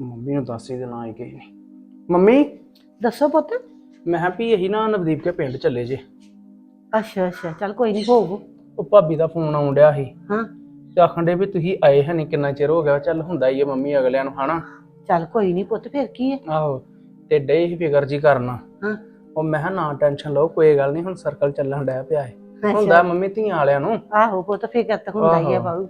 Mummy ਨੂੰ ਦੱਸ ਹੀ ਦੇਣਾ ਗਈ ਨਹੀਂ ਮੰਮੀ? ਦੱਸੋ ਪੁੱਤ। ਮੈਂ ਕਿਹਾ ਵੀ ਇਹੀ ਨਾ ਨਵਦੀਪ ਕੇ ਪਿੰਡ ਚੱਲੇ ਜੇ। ਅੱਛਾ ਅੱਛਾ। ਚੱਲ ਕੋਈ ਨਹੀਂ ਹੋਊ ਉਹ ਭਾਬੀ ਦਾ ਫੋਨ ਆਉਣ ਡਿਆ ਸੀ। ਹਾਂ। ਤੇ ਆਖਣ ਦੇ ਵੀ ਤੁਸੀਂ ਆਏ ਹੈ ਨਹੀਂ ਕਿੰਨਾ ਚਿਰ ਹੋ ਗਿਆ? ਚੱਲ ਹੁੰਦਾ ਹੀ ਹੈ ਮੰਮੀ ਅਗਲਿਆਂ ਨੂੰ ਹਨਾ? ਚੱਲ ਕੋਈ ਨਹੀਂ ਪੁੱਤ ਫਿਰ ਕੀ ਹੈ ਆਹੋ। ਤੇ ਡੇ ਹੀ ਫਿਕਰ ਜੀ ਕਰਨਾ। ਹਾਂ। ਉਹ ਮੈਂ ਕਿਹਾ ਨਾ ਟੈਨਸ਼ਨ ਲਓ ਕੋਈ ਗੱਲ ਨਹੀਂ ਹੁਣ ਸਰਕਲ ਚੱਲਣ ਡਿਆ ਪਿਆ ਹੈ ਹੁੰਦਾ ਮੰਮੀ ਧੀਆਂ ਵਾਲਿਆਂ ਨੂੰ। ਆਹੋ ਪੁੱਤ ਫਿਕਰ ਤਾਂ ਹੁੰਦਾ ਹੀ ਹੈ। ਬਾਊ।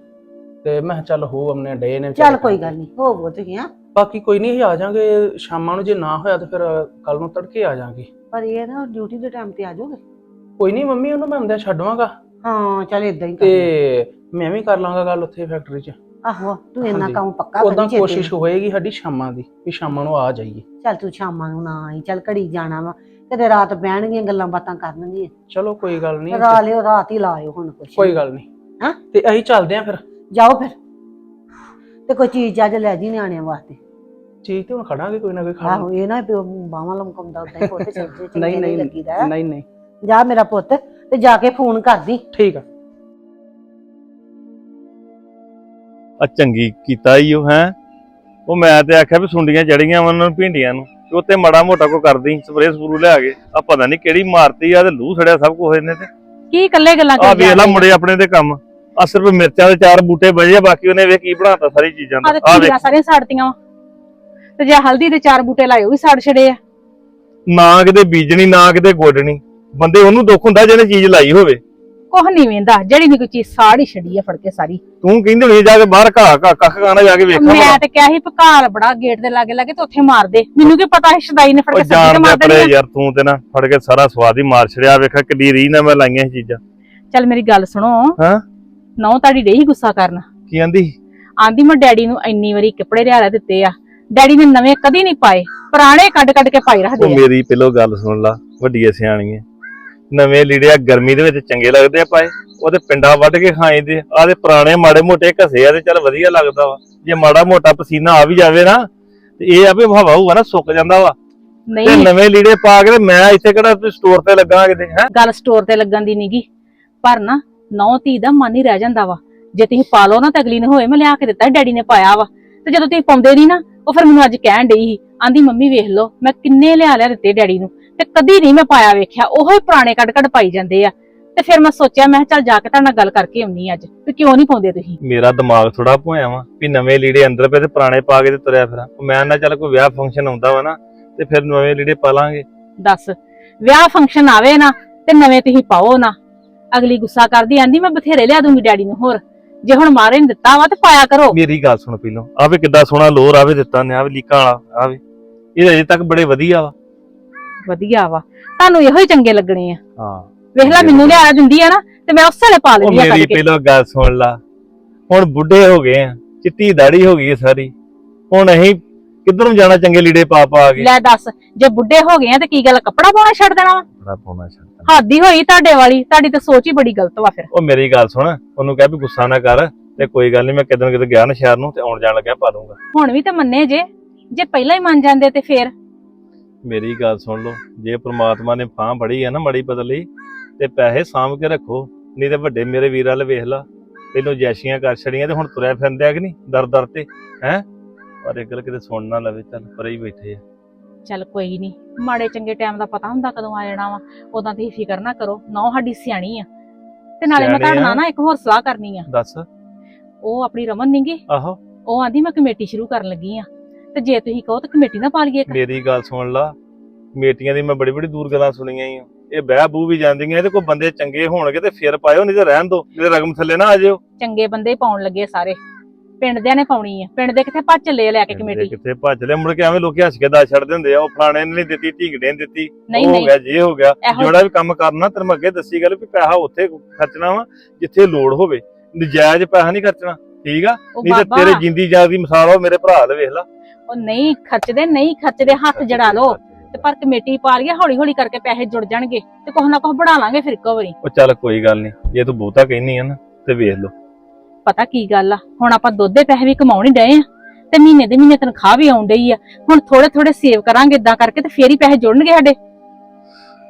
ਤੇ ਮੈਂ ਕਿਹਾ ਚੱਲ ਹੋ ਆਪਣੇ ਡੇ ਨੇ ਚੱਲ ਕੋਈ ਗੱਲ ਨਹੀਂ ਹੋਵੋ ਤੁਸੀਂ ਹਾਂ। ਬਾਕੀ ਕੋਈ ਨਹੀਂ ਅਸੀਂ ਆ ਜਾਾਂਗੇ ਸ਼ਾਮਾਂ ਨੂੰ ਜੇ ਨਾ ਹੋਇਆ ਤਾਂ ਫਿਰ ਕੱਲ ਨੂੰ ਤੜਕੇ ਆ ਜਾਾਂਗੇ ਪਰ ਇਹ ਨਾ ਡਿਊਟੀ ਦੇ ਟਾਈਮ ਤੇ ਆ ਜਾਓਗੇ? ਕੋਈ ਨਹੀਂ ਮੰਮੀ ਉਹਨੂੰ ਮੈਂ ਆਉਂਦਿਆਂ ਛੱਡਵਾਂਗਾ ਹਾਂ ਚੱਲ ਇਦਾਂ ਹੀ ਕਰ ਤੇ ਮੈਂ ਵੀ ਕਰ ਲਾਂਗਾ ਗੱਲ ਉੱਥੇ ਫੈਕਟਰੀ 'ਚ। ਆਹੋ ਤੂੰ ਇੰਨਾ। ਕੰਮ ਪੱਕਾ ਉਦਾਂ ਕਰੀ ਕੋਸ਼ਿਸ਼ ਹੋਏਗੀ ਸਾਡੀ ਸ਼ਾਮਾਂ ਦੀ ਵੀ ਸ਼ਾਮਾਂ ਨੂੰ ਆ ਜਾਈਏ। ਚੱਲ ਤੂੰ ਸ਼ਾਮਾਂ ਨੂੰ ਨਾ ਆਈ ਚੱਲ ਘੜੀ ਜਾਣਾ ਵਾ ਕਦੇ ਰਾਤ ਬਹਿਣਗੀਆਂ ਗੱਲਾਂ ਬਾਤਾਂ ਕਰਨਗੀਆਂ। ਚਲੋ ਕੋਈ ਗੱਲ ਨਹੀਂ। ਰਾ ਲਿਓ ਰਾਤ ਹੀ ਲਾਇਓ ਹੁਣ ਕੁਛ। ਕੋਈ ਗੱਲ ਨਹੀਂ। ਹਾਂ? ਤੇ ਅਸੀਂ ਚੱਲਦੇ ਆਂ ਫਿਰ। ਜਾਓ ਫਿਰ। ਤੇ ਕੋਈ ਚੀਜ਼ ਅੱਜ ਲੈ ਜੀ ਨਿਆਣਿਆਂ ਵਾਸਤੇ। ਚੀਜ਼ ਤੇ ਹੁਣ ਖੜਾਂਗੇ ਕੋਈ ਨਾ ਕੋਈ ਖਾਣ ਆਹੋ ਇਹ ਨਾ ਪਿਓ ਬਾਹਾਂ ਲਮਕਾਉਂਦਾ ਉਦਾਂ ਹੀ ਪੁੱਤ ਚੱਲ ਜੇ ਚੰਗੇ ਨਹੀਂ ਨਹੀਂ ਨਹੀਂ ਲੱਗੀਦਾ ਨਹੀਂ ਨਹੀਂ। ਜਾ ਮੇਰਾ ਪੁੱਤ ਤੇ ਜਾ ਕੇ ਫੋਨ ਕਰਦੀ ਠੀਕ ਆ। ਆ ਚੰਗੀ ਕੀਤਾ ਈ ਉਹ ਹੈ? ਉਹ ਮੈਂ ਤੇ ਆਖਿਆ ਵੀ ਸੁੰਡੀਆਂ ਜੜੀਆਂ ਵਾ ਉਹਨਾਂ ਨੂੰ ਭਿੰਡੀਆਂ ਨੂੰ ਤੇ ਉੱਤੇ ਮਾੜਾ ਮੋਟਾ ਕੋ ਕਰਦੀ ਸਪਰੇਅ ਸਪਰੂ ਲਿਆ ਕੇ। ਆ ਪਤਾ ਨਹੀਂ ਕਿਹੜੀ ਮਾਰਤੀ ਆ ਤੇ ਲੂ ਸੜਿਆ ਸਭ ਕੁਝ ਇਹਨੇ ਤੇ। ਕੀ ਇਕੱਲੇ ਗੱਲਾਂ ਆ ਕਰੀ ਵੇਖ ਲਾ ਮੁੰਡੇ ਆਪਣੇ ਦੇ ਕੰਮ। ਆ ਸਿਰਫ ਮਿਰਚਾਂ ਦੇ ਚਾਰ ਬੂਟੇ ਬਜੇ ਬਾਕੀ ਉਹਨੇ ਵੇਖ ਕੀ ਬਣਾਤਾ ਸਾਰੀ ਚੀਜ਼ਾਂ ਦਾ। ਤੇ ਆ ਵੇਖ। ਸਾਰੀਆਂ ਸਾੜਤੀਆਂ ਵਾ। ਤੇ ਜੇ ਹਲਦੀ ਦੇ ਚਾਰ ਬੂਟੇ ਲਾਏ ਉਹ ਵੀ ਸਾੜ ਛੜੇ ਆ। ਨਾ ਕਿਤੇ ਬੀਜਣੀ ਨਾ ਕਿਤੇ ਗੋਡਣੀ। ਬੰਦੇ ਉਹਨੂੰ ਦੁੱਖ ਹੁੰਦਾ ਜਿਹਨੇ ਚੀਜ਼ ਲਾਈ ਹੋਵੇ। ਕੁਛ ਨਹੀਂ ਵੇਂਦਾ ਜਿਹੜੀ ਵੀ ਕੋਈ ਚੀਜ਼ ਸਾੜ ਹੀ ਛੜੀ ਆ ਫੜ ਕੇ ਸਾਰੀ। ਤੂੰ ਕਹਿੰਦੀ ਹੋਣੀ ਜਾ ਕੇ ਬਾਹਰ ਘਾ ਘਾ ਕੱਖ ਖਾਣਾ ਜਾ ਕੇ ਵੇਖਾਂ ਮੈਂ ਤੇ ਕਿਹਾ ਸੀ ਪਕਾਰ ਬੜਾ ਗੇਟ ਦੇ ਲਾਗੇ ਲਾਗੇ ਤੇ ਉੱਥੇ ਮਾਰ ਦੇ। ਮੈਨੂੰ ਕੀ ਪਤਾ ਸੀ ਸ਼ਦਾਈ ਨੇ ਫੜ ਕੇ ਸੱਜੀ ਤੇ ਮਾਰ ਦੇਣੀ। ਯਾਰ ਤੂੰ ਤੇ ਨਾ ਫੜ ਕੇ ਸਾਰਾ ਸਵਾਦ ਹੀ ਮਾਰ ਛੜਿਆ ਵੇਖਾ ਕਿੱਡੀ ਰੀ ਨਾ ਮੈਂ ਲਾਈਆਂ ਇਹ ਚੀਜ਼ਾਂ। ਚੱਲ ਮੇਰੀ ਗੱਲ ਸੁਣੋ। ਹਾਂ? ਨੌ ਤੁਹਾਡੀ ਡੇਹੀ ਗੁੱਸਾ ਕਰਨ। ਕੀ ਆਂਦੀ? ਆਂਦੀ ਮੈਂ ਡੈਡੀ ਨੂੰ ਇੰਨੀ ਵਾਰੀ ਕੱਪੜੇ ਲਿਆ ਦਿੱਤੇ ਆ। ਡੈਡੀ ਨੇ ਨਵੇਂ ਕਦੀ ਨਹੀਂ ਪਾਏ ਪੁਰਾਣੇ ਕੱਢ ਕੱਢ ਕੇ ਪਾਈ ਉਹ ਰੱਖਦੇ ਆ। ਮੇਰੀ ਪਹਿਲੋਂ ਗੱਲ ਸੁਣ ਲਾ ਵੱਡੀਏ ਸਿਆਣੀਏ ਨਵੇਂ ਲੀੜੇ ਆ ਗਰਮੀ ਦੇ ਵਿੱਚ ਚੰਗੇ ਲੱਗਦੇ ਆ ਪਾਏ ਉਹਦੇ ਪਿੰਡਾ ਵੱਢ ਕੇ ਖਾਈਦੇ ਆ। ਦੇ ਪੁਰਾਣੇ ਮਾੜੇ ਮੋਟੇ ਘਸੇ ਆ ਤੇ ਚੱਲ ਵਧੀਆ ਲੱਗਦਾ ਵਾ। ਜੇ ਮਾੜਾ ਮੋਟਾ ਪਸੀਨਾ ਆ ਵੀ ਜਾਵੇ ਨਾ ਤੇ ਇਹ ਆ ਵੀ ਹਵਾ ਹੋਊਗਾ ਨਾ ਸੁੱਕ ਜਾਂਦਾ ਵਾ। ਤੇ ਨਹੀਂ। ਨਵੇਂ ਲੀੜੇ ਪਾ ਕੇ ਤੇ ਮੈਂ ਇੱਥੇ ਕਿਹੜਾ ਸਟੋਰ ਤੇ ਲੱਗਾ ਕਿਤੇ ਹੈ? ਗੱਲ ਸਟੋਰ ਤੇ ਲੱਗਣ ਦੀ ਨੀਗੀ। ਪਰ ਨਾ ਨੌ ਧੀ ਦਾ ਮਨ ਹੀ ਰਹਿ ਜਾਂਦਾ ਵਾ। ਜੇ ਤੁਸੀਂ ਪਾ ਲਓ ਨਾ ਤਾਂ ਅਗਲੀ ਨੇ ਹੋਏ ਮੈਂ ਲਿਆ ਕੇ ਦਿੱਤਾ ਡੈਡੀ ਨੇ ਪਾਇਆ ਵਾ। ਤੇ ਜਦੋਂ ਤੁਸੀਂ ਪਾਉਂਦੇ ਨਹੀਂ ਨਾ ਉਹ ਫਿਰ ਮੈਨੂੰ ਅੱਜ ਕਹਿਣ ਡਈ ਸੀ ਆਂਦੀ ਮੰਮੀ ਵੇਖ ਲਓ ਮੈਂ ਕਿੰਨੇ ਲਿਆ ਲਿਆ ਦਿੱਤੇ ਡੈਡੀ ਨੂੰ ਤੇ ਕਦੀ ਨਹੀਂ ਮੈਂ ਪਾਇਆ ਵੇਖਿਆ ਉਹੋ ਹੀ ਪੁਰਾਣੇ ਕੱਢ ਕੱਢ ਪਾਈ ਜਾਂਦੇ ਆ। ਤੇ ਫਿਰ ਮੈਂ ਸੋਚਿਆ ਮੈਂ ਕਿਹਾ ਚੱਲ ਜਾ ਕੇ ਤੁਹਾਡੇ ਨਾਲ ਗੱਲ ਕਰਕੇ ਆਉਣੀ ਅੱਜ ਵੀ ਕਿਉਂ ਨਹੀਂ ਪਾਉਂਦੇ ਤੁਸੀਂ? ਮੇਰਾ ਦਿਮਾਗ ਥੋੜਾ ਭੋਇਆ ਵਾ ਵੀ ਨਵੇਂ ਲੀੜੇ ਅੰਦਰ ਪਏ ਤੇ ਪੁਰਾਣੇ ਪਾ ਕੇ ਤੇ ਤੁਰਿਆ ਫਿਰਾਂ। ਮੈਂ ਨਾ ਚੱਲ ਕੋਈ ਵਿਆਹ ਫੰਕਸ਼ਨ ਆਉਂਦਾ ਵਾ ਨਾ ਤੇ ਫਿਰ ਨਵੇਂ ਲੀੜੇ ਪਾ ਲਾਂਗੇ। ਦੱਸ ਵਿਆਹ ਫੰਕਸ਼ਨ ਆਵੇ ਨਾ ਤੇ ਨਵੇਂ ਤੁਸੀਂ ਪਾਓ ਨਾ। ਅਗਲੀ ਗੁੱਸਾ ਕਰਦੀ ਆਂਦੀ ਮੈਂ ਬਥੇਰੇ ਲਿਆ ਦੂੰਗੀ ਡੈਡੀ ਨੂੰ ਹੋਰ। ਜੇ ਹੁਣ ਮਾਰੇ ਨੇ ਦਿੱਤਾ ਵਾ ਤੇ ਪਾਇਆ ਕਰੋ। ਮੇਰੀ ਗੱਲ ਸੁਣ ਪਹਿਲੋਂ। ਆਵੇ ਕਿੱਦਾਂ ਸੋਹਣਾ ਲੋਰ ਆਵੇ ਦਿੱਤਾ ਨੇ ਆਵੇ ਲੀਕਾਂ ਵਾਲਾ ਆਵੇ ਇਹ ਅਜੇ ਤੱਕ ਬੜੇ ਵਧੀਆ ਵਾ। ਵਧੀਆ ਵਾ। ਤੁਹਾਨੂੰ ਇਹੋ ਹੀ ਚੰਗੇ ਲੱਗਣੇ ਆ। ਹਾਂ। ਵੇਖ ਲੈ ਮੈਨੂੰ ਲਿਆ ਦਿੰਦੀ ਆ ਨਾ ਤੇ ਮੈਂ ਉਸੇ ਵੇਲੇ ਪਾ ਉਹ ਲੈਂਦੀ ਆ ਮੇਰੀ ਕੱਢ ਕੇ ਪਹਿਲੋਂ ਗੱਲ ਸੁਣ ਲਾ। ਹੁਣ ਬੁੱਢੇ ਹੋ ਗਏ ਆ ਚਿੱਟੀ ਦਾੜੀ ਹੋ ਗਈ ਹੈ ਸਾਰੀ। ਹੁਣ ਅਸੀਂ ਕਿੱਧਰ ਨੂੰ ਜਾਣਾ ਚੰਗੇ ਲੀੜੇ ਪਾ ਪਾ ਕੇ? ਲੈ ਦੱਸ ਜੇ ਬੁੱਢੇ ਹੋ ਗਏ ਆ ਤੇ ਕੀ ਗੱਲ ਕੱਪੜਾ ਪਾਉਣਾ ਛੱਡ ਦੇਣਾ ਵਾ? ਬੜਾ ਪਾਉਣਾ ਛੱਡਦਾ ਹਾਦੀ ਹੋਈ ਤੁਹਾਡੇ ਵਾਲੀ ਤੁਹਾਡੀ ਤਾਂ ਸੋਚ ਹੀ ਬੜੀ ਗਲਤ ਵਾ ਫਿਰ। ਉਹ ਮੇਰੀ ਗੱਲ ਸੁਣ ਉਹਨੂੰ ਕਹਿ ਵੀ ਗੁੱਸਾ ਨਾ ਕਰ ਤੇ ਕੋਈ ਗੱਲ ਨਹੀਂ ਮੈਂ ਕਿਤੇ ਨਾ ਕਿਤੇ ਗਿਆ ਨਾ ਸ਼ਹਿਰ ਨੂੰ ਤੇ ਆਉਣ ਜਾਣ ਲੱਗਿਆ ਪਾ ਲੂੰਗਾ ਹੁਣ ਵੀ ਤਾਂ ਮੰਨੇ ਜੇ ਜੇ ਪਹਿਲਾਂ ਹੀ ਮੰਨ ਜਾਂਦੇ ਤੇ ਫੇਰ। ਮੇਰੀ ਗੱਲ ਸੁਣ ਲਓ ਜੇ ਪ੍ਰਮਾਤਮਾ ਨੇ ਫਾਂ ਫੜੀ ਆ ਨਾ ਮੜੀ ਬਦਲੀ ਤੇ ਪੈਸੇ ਸਾਂਭ ਕੇ ਰੱਖੋ ਨਹੀਂ ਤੇ ਵੱਡੇ ਮੇਰੇ ਵੀਰ ਵਾਲ ਵੇਖ ਲਾ। ਪਹਿਲੋਂ ਜੈਸ਼ੀਆਂ ਕਰ ਛੜੀਆਂ ਤੇ ਹੁਣ ਤੁਰਿਆ ਫਿਰਦੇ ਆ ਕਿ ਨਹੀਂ ਦਰ ਦਰ ਤੇ ਹੈ? ਪਰ ਇੱਕ ਗੱਲ ਕਿਤੇ ਸੁਣ ਨਾ ਲਵੇ ਚੱਲ ਪਰੇ ਹੀ ਬੈਠੇ ਆ। ਚੱਲ ਕੋਈ ਨਹੀਂ ਮਾੜੇ ਚੰਗੇ ਟਾਈਮ ਦਾ ਪਤਾ ਹੁੰਦਾ ਕਦੋਂ ਆ ਜਾਣਾ ਵਾ ਉਦਾਂ ਤੁਸੀਂ ਫਿਕਰ ਨਾ ਕਰੋ ਨੌ ਸਾਡੀ ਸਿਆਣੀ ਆ। ਤੇ ਨਾਲੇ ਮੈਂ ਤੁਹਾਡੇ? ਨਾਲ ਨਾ ਇੱਕ ਹੋਰ ਸਲਾਹ ਕਰਨੀ ਆ। ਦੱਸ। ਉਹ ਆਪਣੀ ਰਮਨ ਨਹੀਂਗੀ ਆਹੋ। ਉਹ ਆਂਦੀ ਮੈਂ ਕਮੇਟੀ ਸ਼ੁਰੂ ਕਰਨ ਲੱਗੀ ਆ। ਤੇ ਜੇ ਤੁਸੀਂ ਕਹੋ ਤਾਂ ਕਮੇਟੀ ਨਾ ਪਾ ਲਈਏ ਮੇਰੀ ਗੱਲ ਸੁਣ ਲਾ ਮੇਟੀਆਂ ਦੀ ਮੈਂ ਬੜੀ ਬੜੀ ਦੂਰ ਗੱਲਾਂ ਸੁਣੀਆਂ ਆ। ਇਹ ਬਹਿ ਬੂ ਵੀ ਜਾਂਦੀਆਂ ਤੇ ਕੋਈ ਬੰਦੇ ਚੰਗੇ ਹੋਣਗੇ ਤੇ ਫਿਰ ਪਾਇਓ ਨਹੀਂ ਤੇ ਰਹਿਣ ਦੋ ਮੇਰੇ ਰਗਮ ਥੱਲੇ ਨਾ ਆ ਜਿਓ। ਚੰਗੇ ਬੰਦੇ ਪਾਉਣ ਲੱਗੇ ਸਾਰੇ। ਪਿੰਡ ਦਿਆਂ ਨੇ ਪਾਉਣੀ ਆ। ਪਿੰਡ ਦੇ ਕਿੱਥੇ ਭੱਜ ਆ ਲੈ ਕੇ ਕਮੇਟੀ। ਕਿੱਥੇ ਭੱਜ ਲਿਆ ਮੁੜ ਕੇ ਐਵੇਂ ਲੋਕੀ ਹੱਸ ਕੇ ਦੱਸ ਛੱਡਦੇ ਹੁੰਦੇ ਆ। ਉਹ ਫਲਾਣੇ ਨੇ ਨਹੀਂ ਦਿੱਤੀ ਢੀਂਗੜੇ ਨੇ ਦਿੱਤੀ? ਉਹ ਹੋ ਗਿਆ ਜੇ ਹੋ ਗਿਆ। ਜਿਹੜਾ ਵੀ ਕੰਮ ਕਰਨਾ ਤੈਨੂੰ ਅੱਗੇ ਦੱਸੀ ਗੱਲ ਵੀ ਪੈਸਾ ਉੱਥੇ ਖਰਚਣਾ ਵਾ ਜਿੱਥੇ ਲੋੜ ਹੋਵੇ। ਨਜਾਇਜ਼ ਪੈਸਾ ਨਹੀਂ ਖਰਚਣਾ ਠੀਕ ਆ? ਨਹੀਂ ਤੇ ਤੇਰੇ ਜਿੰਦੀ ਜਾਗ ਦੀ ਮਿਸਾਲ ਉਹ ਮੇਰੇ ਭਰਾ ਦੇ ਵੇਖ ਲਾ। ਉਹ ਨਹੀਂ ਖਰਚਦੇ ਨਹੀਂ ਖਰਚਦੇ ਹੱਥ ਜੜਾ ਲਓ। ਤੇ ਪਰ ਕਮੇਟੀ ਪਾ ਲਈਏ ਹੌਲੀ ਹੌਲੀ ਕਰਕੇ ਪੈਸੇ ਜੁੜ ਜਾਣਗੇ। ਤੇ ਕੁਛ ਨਾ ਕੁਛ ਬਣਾ ਲਾਂਗੇ ਫਿਰ ਵਾਰੀ। ਉਹ ਚੱਲ ਕੋਈ ਗੱਲ ਨਹੀਂ। ਜੇ ਤੂੰ ਬਹੁਤਾ ਕਹਿਨੀ ਆ ਨਾ ਤੇ ਵੇਖ ਲਓ। ਪਤਾ ਕੀ ਗੱਲ ਆ? ਹੁਣ ਆਪਾਂ ਦੁੱਧ ਦੇ ਪੈਸੇ ਵੀ ਕਮਾਉਣ ਹੀ ਡਏ ਆ ਤੇ ਮਹੀਨੇ ਦੇ ਮਹੀਨੇ ਤਨਖਾਹ ਵੀ ਆਉਣ ਡਈ ਆ। ਹੁਣ ਥੋੜੇ ਥੋੜੇ ਸੇਵ ਕਰਾਂਗੇ ਇਦਾਂ ਕਰਕੇ ਤੇ ਫੇਰ ਹੀ ਪੈਸੇ ਜੁੜਨਗੇ ਸਾਡੇ।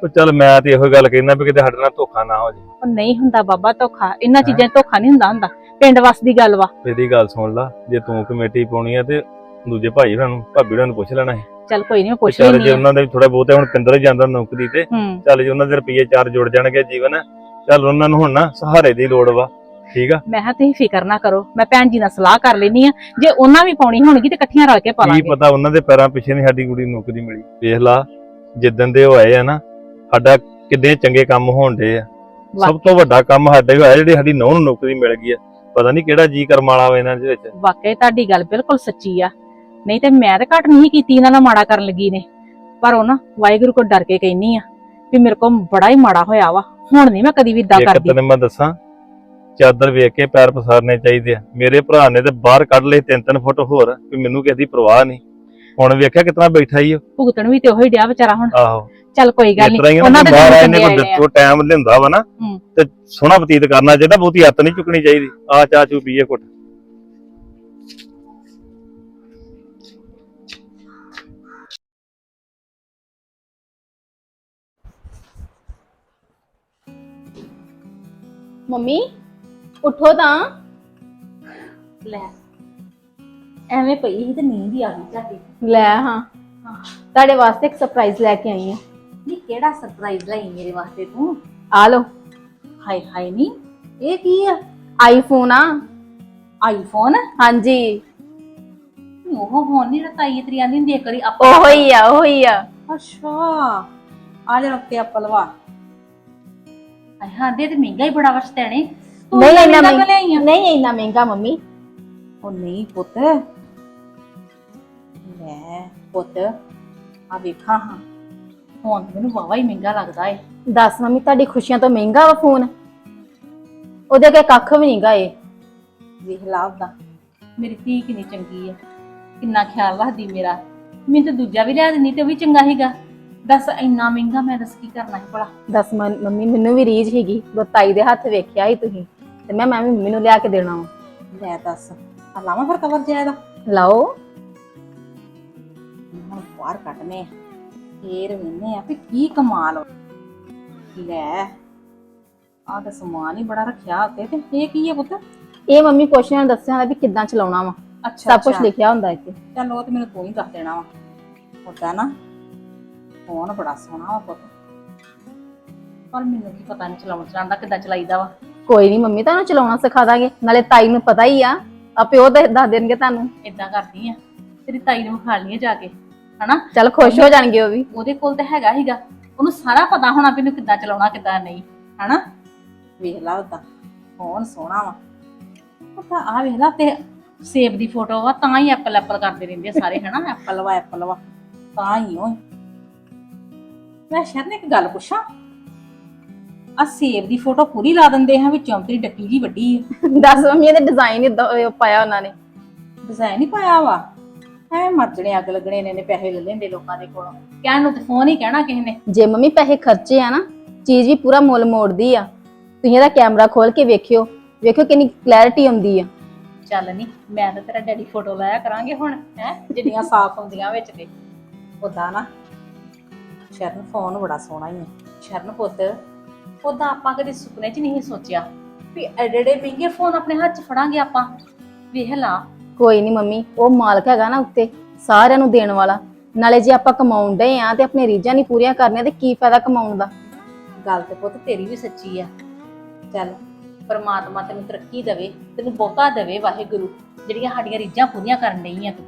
ਉਹ ਚੱਲ ਮੈਂ ਤੇ ਇਹੋ ਗੱਲ ਕਹਿਣਾ ਵੀ ਕਿਤੇ ਸਾਡੇ ਨਾਲ ਧੋਖਾ ਨਾ ਹੋ ਜਾਏ। ਉਹ ਨਹੀਂ ਹੁੰਦਾ ਬਾਬਾ ਧੋਖਾ ਇਹਨਾਂ ਚੀਜ਼ਾਂ 'ਚ ਧੋਖਾ ਨਹੀਂ ਹੁੰਦਾ ਹੁੰਦਾ। ਪਿੰਡ ਵਸ ਦੀ ਗੱਲ ਵਾ। ਮੇਰੀ ਗੱਲ ਸੁਣ ਲਾ ਜੇ ਤੂੰ ਕਮੇਟੀ ਪਾਉਣੀ ਆ ਤੇ ਦੂਜੇ ਭਾਈ ਉਹਨਾਂ ਨੂੰ ਭਾਬੀ ਉਹਨਾਂ ਨੂੰ ਪੁੱਛ ਲੈਣਾ ਸੀ। ਚੱਲ ਕੋਈ ਨਹੀਂ ਪੁੱਛ ਚੱਲ ਲੈਣੀ ਜੇ ਉਹਨਾਂ ਦੇ ਥੋੜਾ ਬਹੁਤ ਹੁਣ ਪਿੰਦਰ ਜਾਂਦਾ ਨੌਕਰੀ ਤੇ ਹੂੰ। ਚੱਲ ਜੇ ਉਹਨਾਂ ਦੇ ਰੁਪਏ ਚਾਰ ਜੁੜ ਜਾਣਗੇ ਜੀਵਨ ਚੱਲ ਉਹਨਾਂ ਨੂੰ ਹੁਣ ਨਾ ਸਹਾਰੇ ਦੀ ਲੋੜ ਵਾ। ਠੀਕ ਆ? ਮੈਂ ਕਿਹਾ ਤੁਸੀਂ ਫਿਕਰ ਨਾ ਕਰੋ ਮੈਂ ਭੈਣ ਜੀ ਨਾਲ ਸਲਾਹ ਕਰ ਲੈਣੀ ਆ। ਜੇ ਉਹਨਾਂ ਵੀ ਪਾਉਣੀ ਹੋਣਗੀ ਤੇ ਇਕੱਠੀਆਂ ਰਲ ਕੇ ਪਾ ਕੀ ਲਾਂਗੇ ਪਤਾ ਉਹਨਾਂ ਦੇ ਪੈਰਾਂ ਪਿੱਛੇ ਨਹੀਂ ਸਾਡੀ ਕੁੜੀ ਨੂੰ ਨੌਕਰੀ ਮਿਲੀ। ਵੇਖ ਲਾ ਜਿੱਦਣ ਦੇ ਉਹ ਆਏ ਆ ਨਾ ਸਾਡਾ ਕਿੰਨੇ ਚੰਗੇ ਕੰਮ ਹੋਣ ਡੇ ਆ। ਸਭ ਤੋਂ ਵੱਡਾ ਕੰਮ ਸਾਡੇ ਹੋਇਆ ਜਿਹੜੀ ਸਾਡੀ ਨੌਂ ਨੂੰ ਨੌਕਰੀ ਮਿਲ ਗਈ ਆ। ਪਤਾ ਨਹੀਂ ਕਿਹੜਾ ਜੀ ਕਰਮ ਵਾਲਾ ਵਾ ਇਹਨਾਂ ਦੇ ਵਿੱਚ। ਵਾਕਈ ਤੁਹਾਡੀ ਗੱਲ ਬਿਲਕੁਲ ਸੱਚੀ ਆ। ਨਹੀਂ ਤੇ ਮੈਂ ਤਾਂ ਘੱਟ ਨਹੀਂ ਕੀਤੀ ਇਹਨਾਂ ਨਾਲ ਮਾੜਾ ਕਰਨ ਲੱਗੀ ਨੇ। ਪਰ ਉਹ ਨਾ ਵਾਹਿਗੁਰੂ ਕੋ ਡਰ ਕੇ ਕਹਿਨੀ ਆ ਵੀ ਮੇਰੇ ਕੋ ਬੜਾ ਹੀ ਮਾੜਾ ਹੋਇਆ ਵਾ। ਹੁਣ ਨਹੀਂ ਮੈਂ ਕਦੀ ਵੀ ਇਦਾਂ ਇੱਕ ਕਰਦੀ। ਤੈਨੂੰ ਮੈਂ ਦੱਸਾਂ ਚਾਦਰ ਵੇਖ ਕੇ ਪੈਰ ਪਸਾਰਨੇ ਚਾਹੀਦੇ ਆ। ਮੇਰੇ ਭਰਾ ਨੇ ਤੇ ਬਾਹਰ ਕੱਢ ਲਏ ਤਿੰਨ ਤਿੰਨ ਫੁੱਟ ਹੋਰ ਵੀ ਮੈਨੂੰ ਕਿਸੇ ਦੀ ਪਰਵਾਹ ਨਹੀਂ। ਹੁਣ ਵੇਖਿਆ ਕਿਤਨਾ ਬੈਠਾ ਹੀ ਉਹ ਭੁਗਤਣ ਵੀ ਤੇ ਉਹੀ ਡਿਆ ਵਿਚਾਰਾ ਹੁਣ। ਆਹੋ। ਚੱਲ ਕੋਈ ਗੱਲ ਨਹੀਂ ਉਹਨਾਂ ਕਿ ਦੇ ਮਹਾਰਾਜ ਦਿਨ ਨੇ ਆਏ ਆ। ਦਿੱਤੋ ਟਾਈਮ ਲੈਂਦਾ ਵਾ ਨਾ ਹੂੰ। ਤੇ ਸੋਹਣਾ ਬਤੀਤ ਕਰਨਾ ਚਾਹੀਦਾ ਬਹੁਤੀ ਹੱਤ ਨਹੀਂ ਚੁੱਕਣੀ ਚਾਹੀਦੀ। ਆ ਚਾਹ ਚੂ ਪੀਏ ਘੁੱਟ। ਮੰਮੀ ਉੱਠੋ ਤਾਂ। ਲੈ। ਐਵੇਂ ਪਈ ਸੀ ਤੇ ਨੀਂਦ ਹੀ ਆ ਗਈ ਝਾਟੀ ਲੈ ਹਾਂ। ਤੁਹਾਡੇ ਵਾਸਤੇ ਇੱਕ ਸਰਪ੍ਰਾਈਜ਼ ਲੈ ਕੇ ਆਈ ਹਾਂ ਨਹੀਂ ਕਿਹੜਾ ਸਰਪ੍ਰਾਈਜ਼ ਲਈ ਮੇਰੇ ਵਾਸਤੇ ਤੂੰ? ਆ ਲਓ। ਹਾਏ ਹਾਏ ਨਹੀਂ। ਇਹ ਕੀ ਆ? ਆਈਫੋਨ ਆ। ਆਈਫੋਨ ਹਾਂਜੀ। ਉਹ ਫੋਨ ਨਹੀਂ ਰਤਾਈ ਤਰੀਆਂ ਦੀ ਹੁੰਦੀ ਇੱਕ ਵਾਰੀ ਆਪਾਂ ਉਹੋ ਹੀ ਆ ਉਹੋ ਹੀ ਆ। ਅੱਛਾ। ਆ ਜਾ ਰੱਖਤੇ ਆਪਾਂ ਲਵਾ। ਹਾਏ ਹਾਂ ਦੇ ਤੇ ਮਹਿੰਗਾ ਹੀ ਬੜਾ ਵਸਤੈਣੇ ਨਹੀਂ ਇੰਨਾ ਮਹਿੰਗਾ ਨਹੀਂ ਇੰਨਾ ਮੰਮੀ। ਉਹ ਨਹੀਂ ਪੁੱਤ। ਲੈ ਪੁੱਤ ਆ ਵੇਖਾਂ ਹਾਂ। ਫੋਨ ਤੇ ਮੈਨੂੰ ਵਾਵਾ ਹੀ ਮਹਿੰਗਾ ਲੱਗਦਾ ਏ। ਦੱਸ ਮੰਮੀ ਤੁਹਾਡੀ ਖੁਸ਼ੀਆਂ ਤੋਂ ਮਹਿੰਗਾ ਵਾ ਫੋਨ? ਉਹਦੇ ਅੱਗੇ ਕੱਖ ਵੀ ਨਹੀਂਗਾ ਏ। ਵੇਖ ਮੇਰੀ ਧੀ ਕਿੰਨੀ ਚੰਗੀ ਆ ਕਿੰਨਾ ਖਿਆਲ ਰੱਖਦੀ ਮੇਰਾ। ਮੈਨੂੰ ਤਾਂ ਦੂਜਾ ਵੀ ਲਿਆ ਦਿੰਦੀ ਤੇ ਉਹ ਵੀ ਚੰਗਾ ਸੀਗਾ। ਦੱਸ ਇੰਨਾ ਮਹਿੰਗਾ ਮੈਂ ਦੱਸ ਕੀ ਕਰਨਾ ਭਲਾ? ਦੱਸ ਮੰਮੀ ਮੈਨੂੰ ਵੀ ਰੀਝ ਹੈਗੀ ਤਾਈ ਦੇ ਹੱਥ ਵੇਖਿਆ ਹੀ ਤੁਸੀਂ। ਤੇ ਮੈਂ ਮੈਂ ਵੀ ਮੰਮੀ ਨੂੰ ਲਿਆ ਕੇ ਦੇਣਾ ਵਾ। ਲੈ ਦੱਸ ਆ ਲਾਵਾਂ ਫਿਰ ਕਵਰ ਜਿਆ ਇਹਦਾ? ਲਾਓ। ਹੁਣ ਬਾਹਰ ਕੱਢਨੇ ਆ। ਫੇਰ ਵੇਨੇ ਆ ਵੀ ਕੀ ਕਮਾਲ ਵਾ। ਲੈ ਆਹ ਤਾਂ ਸਮਾਨ ਹੀ ਬੜਾ ਰੱਖਿਆ ਉੱਤੇ ਤੇ ਇਹ ਕੀ ਹੈ ਪੁੱਤ? ਇਹ ਮੰਮੀ ਕੁਐਸਚਨ ਨੇ ਦੱਸਿਆ ਹੁੰਦਾ ਵੀ ਕਿੱਦਾਂ ਚਲਾਉਣਾ ਵਾ। ਅੱਛਾ ਸਭ ਕੁਝ ਲਿਖਿਆ ਹੁੰਦਾ ਇੱਥੇ। ਚੱਲ ਉਹ ਤੇ ਮੈਨੂੰ ਤੂੰ ਹੀ ਦੱਸ ਦੇਣਾ ਵਾ। ਹੁੰਦਾ ਨਾ ਫੋਨ ਬੜਾ ਸੋਹਣਾ ਵਾ ਪੁੱਤ। ਪਰ ਮੈਨੂੰ ਕੀ ਪਤਾ ਨਹੀਂ ਚਲਾਉਣ ਚਲਾਉਣ ਕਿੱਦਾਂ ਚਲਾਈਦਾ ਵਾ। ਕੋਈ ਨਹੀਂ ਮੰਮੀ ਤੁਹਾਨੂੰ ਚਲਾਉਣਾ ਸਿਖਾ ਦਾਂਗੇ। ਨਾਲੇ ਤਾਈ ਨੂੰ ਪਤਾ ਹੀ ਆ। ਆਪੇ ਉਹ ਦੱਸ ਦੱਸ ਦੇਣਗੇ ਤੁਹਾਨੂੰ। ਇਦਾਂ ਕਰਦੀ ਆ। ਤੇਰੀ ਤਾਈ ਨੂੰ ਖਾ ਲਈਏ ਜਾ ਕੇ ਹਨਾ? ਚੱਲ ਖੁਸ਼ ਹੋ ਜਾਣਗੇ ਉਹ ਵੀ। ਉਹਦੇ ਕੋਲ ਤਾਂ ਹੈਗਾ ਹੀਗਾ ਉਹਨੂੰ ਸਾਰਾ ਪਤਾ ਹੋਣਾ ਵੀ ਇਹਨੂੰ ਕਿੱਦਾਂ ਚਲਾਉਣਾ ਕਿੱਦਾਂ ਨਹੀਂ ਹਨਾ? ਵੇਖ ਲਾ ਉਦਾਂ ਫੋਨ ਸੋਹਣਾ ਵਾ। ਪਤਾ ਆ ਵੇਖ ਲਾ ਤੇ ਸੇਬ ਦੀ ਫੋਟੋ ਵਾ ਤਾਂ ਹੀ ਐਪਲ ਐਪਲ ਕਰਦੇ ਰਹਿੰਦੇ ਆ ਸਾਰੇ ਹਨਾ? ਐਪਲ ਵਾ ਐਪਲ ਵਾ। ਤਾਂ ਹੀ ਉਹ ਮੈਂ ਸ਼ਰਨ ਇੱਕ ਗੱਲ ਪੁੱਛਾਂ ਆ ਸੇਬ ਦੀ ਫੋਟੋ ਪੂਰੀ ਲਾ ਦਿੰਦੇ ਹਾਂ ਵਿੱਚੋਂ ਤੇਰੀ ਡੱਕੀ ਜੀ ਵੱਡੀ ਦੱਸ ਮੰਮੀ ਇਹਦੇ ਡਿਜ਼ਾਈਨ ਇਦਾਂ ਪਾਇਆ ਉਹਨਾਂ ਨੇ। ਡਿਜ਼ਾਈਨ ਹੀ ਪਾਇਆ ਵਾ। ਐ ਮਰਜਣੇ ਅੱਗ ਲੱਗਣੇ ਨੇ ਨੇ ਪੈਸੇ ਲੈ ਲੈਂਦੇ ਲੋਕਾਂ ਦੇ ਕੋਲੋਂ। ਕਹਿਣ ਨੂੰ ਤੇ ਫੋਨ ਹੀ ਕਹਿਣਾ ਕਿਸੇ ਨੇ। ਜੇ ਮੰਮੀ ਪੈਸੇ ਖਰਚੇ ਆ ਨਾ ਚੀਜ਼ ਵੀ ਪੂਰਾ ਮੁੱਲ ਮੋੜਦੀ ਆ। ਤੁਸੀਂ ਇਹਦਾ ਕੈਮਰਾ ਖੋਲ ਕੇ ਵੇਖਿਓ। ਵੇਖਿਓ ਕਿੰਨੀ ਕਲੈਰਿਟੀ ਆਉਂਦੀ ਆ। ਚੱਲ ਨਹੀਂ ਮੈਂ ਤਾਂ ਤੇਰਾ ਡੈਡੀ ਫੋਟੋ ਲਾਇਆ ਕਰਾਂਗੇ ਹੁਣ ਹੈ? ਜਿੰਨੀਆਂ ਸਾਫ਼ ਹੁੰਦੀਆਂ ਵਿੱਚ ਤੇ। ਉਦਾਂ ਨਾ ਸ਼ਰਨ ਫੋਨ ਬੜਾ ਸੋਹਣਾ ਹੀ ਹੈ ਸ਼ਰਨ ਪੁੱਤ ਉਦਾਂ ਆਪਾਂ ਕਦੇ ਸੁਪਨੇ 'ਚ ਨਹੀਂ ਸੋਚਿਆ ਵੀ ਐਡੇ ਮਹਿੰਗੇ ਫੋਨ ਆਪਣੇ ਹੱਥ 'ਚ ਫੜਾਂਗੇ ਆਪਾਂ। ਵੇਖ ਲਾ। ਕੋਈ ਨਹੀਂ ਮੰਮੀ ਉਹ ਮਾਲਕ ਹੈਗਾ ਨਾ ਉੱਤੇ ਸਾਰਿਆਂ ਨੂੰ ਦੇਣ ਵਾਲਾ। ਨਾਲੇ ਜੇ ਆਪਾਂ ਕਮਾਉਣ ਡਏ ਆ ਤੇ ਆਪਣੇ ਰੀਝਾਂ ਨਹੀਂ ਪੂਰੀਆਂ ਕਰਨੀਆਂ ਤੇ ਕੀ ਫਾਇਦਾ ਕਮਾਉਣ ਦਾ? ਗੱਲ ਤੇ ਪੁੱਤ ਤੇਰੀ ਵੀ ਸੱਚੀ ਆ। ਚੱਲ ਪਰਮਾਤਮਾ ਤੈਨੂੰ ਤਰੱਕੀ ਦੇਵੇ ਤੈਨੂੰ ਬਹੁਤਾ ਦੇਵੇ ਵਾਹਿਗੁਰੂ ਜਿਹੜੀਆਂ ਸਾਡੀਆਂ ਰੀਝਾਂ ਪੂਰੀਆਂ ਕਰਨ ਡਈ ਆ ਤੂੰ।